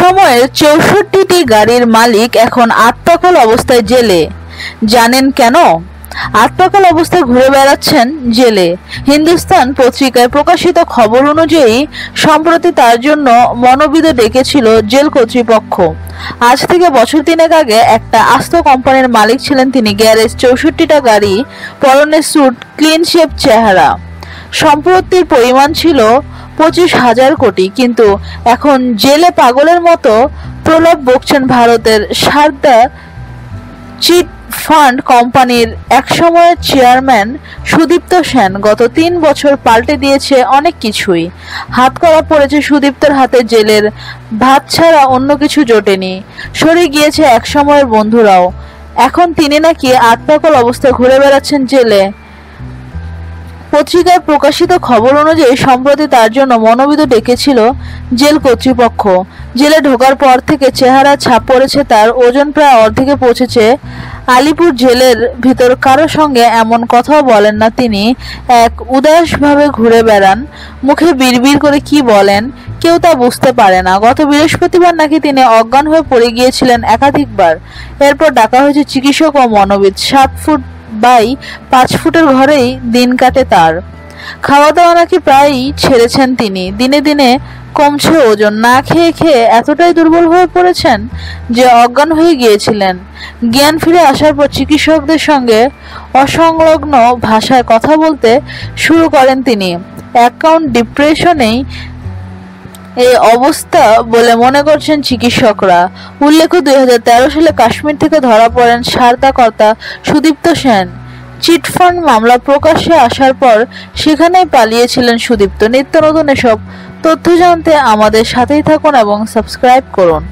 সময়ের চৌষট্টিটি গাড়ির মালিক এখন আত্মকল অবস্থায় জেলে। জানেন কেন? আত্মকাল অবস্থায় ঘুরে বেড়াচ্ছেন জেলে। হিন্দুস্তান পত্রিকায় প্রকাশিত খবর অনুযায়ী, সম্প্রতি তার জন্য মনোবিদ ডেকেছিল জেল কর্তৃপক্ষ। আজ থেকে বছর তিনেক আগে একটা আস্ত কোম্পানির মালিক ছিলেন তিনি, গ্যারেজ চৌষট্টিটা গাড়ি, পরনের স্যুট, ক্লিন শেপ চেহারা। সম্পত্তির পরিমাণ ছিল পঁচিশ হাজার কোটি, কিন্তু এখন জেলে পাগলের মতো প্রলাপ বকছেন ভারতের সারদা চিট ফান্ড কোম্পানির একসময়ের চেয়ারম্যান সুদীপ্ত সেন গত তিন বছর পাল্টে দিয়েছে অনেক কিছুই। হাত করা পড়েছে সুদীপ্তর হাতে জেলের ভাত ছাড়া অন্য কিছু জোটেনি। সরে গিয়েছে একসময়ের বন্ধুরাও। এখন তিনি নাকি আত্মাকল অবস্থায় ঘুরে বেড়াচ্ছেন জেলে। পত্রিকায় প্রকাশিত খবর অনুযায়ী সম্প্রতি তার জন্য মনোবিদ ডেকেছিল জেল কর্তৃপক্ষ। জেলে ঢোকার পর থেকে চেহারা ছাপ পড়েছে তার, ওজন প্রায় অর্ধেকে পৌঁছেছে। আলিপুর জেলের ভিতর কারও সঙ্গে এমন কথাও বলেন না তিনি। এক, উদাসভাবে ঘুরে বেড়ান। মুখে বিড়বিড় করে কি বলেন, কেউ তা বুঝতে পারে না। গত বৃহস্পতিবার নাকি তিনি অজ্ঞান হয়ে পড়ে গিয়েছিলেন একাধিকবার। এরপর ডাকা হয়েছে চিকিৎসক ও মনোবিদ। সাত ফুট বাই পাঁচ ফুটের ঘরেই দিন কাটে তার। খাওয়া দাওয়া নাকি প্রায়ই ছেড়েছেন তিনি। দিনে দিনে কমছে ওজন। না খেয়ে খেয়ে এতটাই দুর্বল হয়ে পড়েছেন যে অজ্ঞান হয়ে গিয়েছিলেন। জ্ঞান ফিরে আসার পর চিকিৎসকদের সঙ্গে অসংলগ্ন ভাষায় কথা বলতে শুরু করেন তিনি। অ্যাকাউন্ট ডিপ্রেশনেই এই অবস্থা বলে মনে করছেন চিকিৎসকরা। উল্লেখ্য দুই হাজার তেরো সালে কাশ্মীর থেকে ধরা পড়েন সারদা কর্তা সুদীপ্ত সেন। চিটফান্ড মামলা প্রকাশ্যে আসার পর সেখানেই পালিয়েছিলেন সুদীপ্ত। নিত্য নতুন এসব তথ্য জানতে আমাদের সাথেই থাকুন এবং সাবস্ক্রাইব করুন।